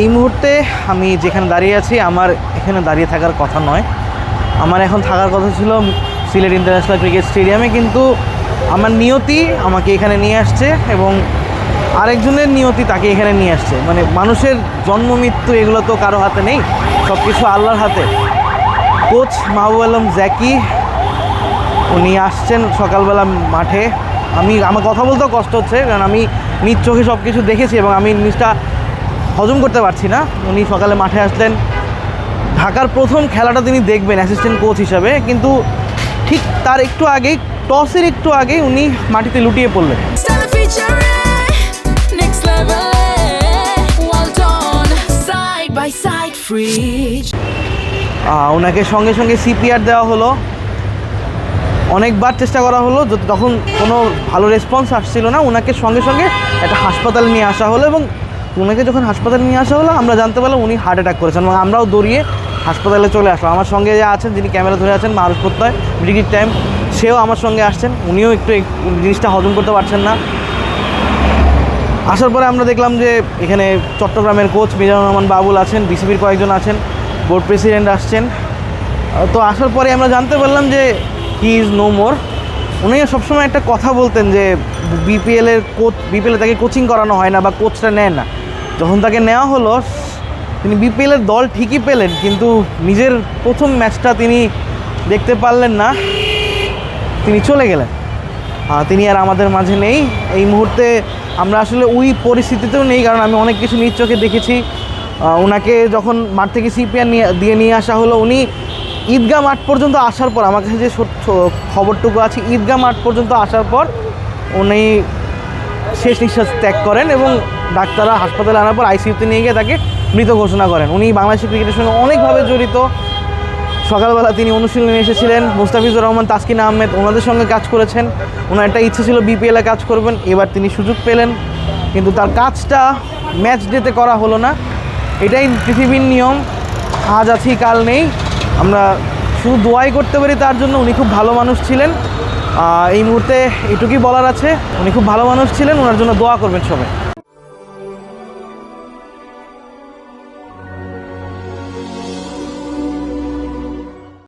এই মুহূর্তে আমি যেখানে দাঁড়িয়ে আছি, আমার এখানে দাঁড়িয়ে থাকার কথা নয়। আমার এখন থাকার কথা ছিল সিলেট ইন্টারন্যাশনাল ক্রিকেট স্টেডিয়ামে, কিন্তু আমার নিয়তি আমাকে এখানে নিয়ে আসছে এবং আরেকজনের নিয়তি তাকে এখানে নিয়ে আসছে। মানে মানুষের জন্ম, মৃত্যু এগুলো তো কারও হাতে নেই সব কিছু আল্লাহর হাতে। কোচ মাহবুব আলম জ্যাকি, উনি আসছেন সকালবেলা মাঠে। আমি, আমার কথা বলতেও কষ্ট হচ্ছে, কারণ আমি নিজ চোখে সব কিছু দেখেছি এবং আমি জিনিসটা হজম করতে পারছি না। উনি সকালে মাঠে আসলেন। ঢাকার প্রথম খেলাটা তিনি দেখবেন অ্যাসিস্ট্যান্ট কোচ হিসাবে। কিন্তু ঠিক তার একটু আগেই টসের একটু আগেই উনি মাটিতে লুটিয়ে পড়লেন। ওনাকে সঙ্গে সঙ্গে সিপিআর দেওয়া হলো। অনেকবার চেষ্টা করা হলো তখন কোনো ভালো রেসপন্স আসছিল না। ওনাকে সঙ্গে সঙ্গে একটা হাসপাতালে নিয়ে আসা হলো এবং ওনাকে যখন হাসপাতালে নিয়ে আসা হলো, আমরা জানতে পারলাম উনি হার্ট অ্যাটাক করেছেন এবং আমরাও দৌড়িয়ে হাসপাতালে চলে আসলাম। আমার সঙ্গে যে আছেন, যিনি ক্যামেরা ধরে আছেন, মারুফ প্রত্যয়, ব্রিগেড টাইম, সেও আমার সঙ্গে আসছেন। উনিও একটু জিনিসটা হজম করতে পারছেন না। আসার পরে আমরা দেখলাম যে এখানে চট্টগ্রামের কোচ মিজানুর রহমান বাবুল আছেন, বিসিবির কয়েকজন আছেন, বোর্ড প্রেসিডেন্ট আসছেন। তো আসার পরে আমরা জানতে পারলাম যে হি ইজ নো মোর উনি সবসময় একটা কথা বলতেন যে বিপিএলের কোচ বিপিএলে তাকে কোচিং করানো হয় না বা কোচটা নেয় না। যখন তাকে নেওয়া হলো, তিনি বিপিএলের দল ঠিকই পেলেন, কিন্তু নিজের প্রথম ম্যাচটা তিনি দেখতে পারলেন না। তিনি চলে গেলেন। তিনি আর আমাদের মাঝে নেই। এই মুহূর্তে আমরা আসলে ওই পরিস্থিতিতেও নেই, কারণ আমি অনেক কিছু নিজ চোখে দেখেছি। ওনাকে যখন মাঠ থেকে সিপিআর নিয়ে, দিয়ে নিয়ে আসা হলো, উনি ঈদগাহ মাঠ পর্যন্ত আসার পর, আমার কাছে যে খবরটুকু আছে, ঈদগাহ মাঠ পর্যন্ত আসার পর, উনি শেষ নিঃশ্বাস ত্যাগ করেন এবং ডাক্তাররা হাসপাতালে আনার পর আইসিইউতে নিয়ে গিয়ে তাকে মৃত ঘোষণা করেন। উনি বাংলাদেশের ক্রিকেটের সঙ্গে অনেকভাবে জড়িত। সকালবেলা তিনি অনুশীলনে এসেছিলেন। মুস্তাফিজুর রহমান, তাসকিন আহমেদ ওনাদের সঙ্গে কাজ করেছেন। ওনার একটা ইচ্ছে ছিল বিপিএলে কাজ করবেন, এবার তিনি সুযোগ পেলেন। কিন্তু তার কাজটা ম্যাচ ডেতে করা হলো না। এটাই পৃথিবীর নিয়ম। আজ আছি, কাল নেই। আমরা শুধু দোয়াই করতে পারি তার জন্য। উনি খুব ভালো মানুষ ছিলেন। এই মুহূর্তে এটুকুই বলার আছে। উনি খুব ভালো মানুষ ছিলেন, ওনার জন্য দোয়া করবেন সবাই।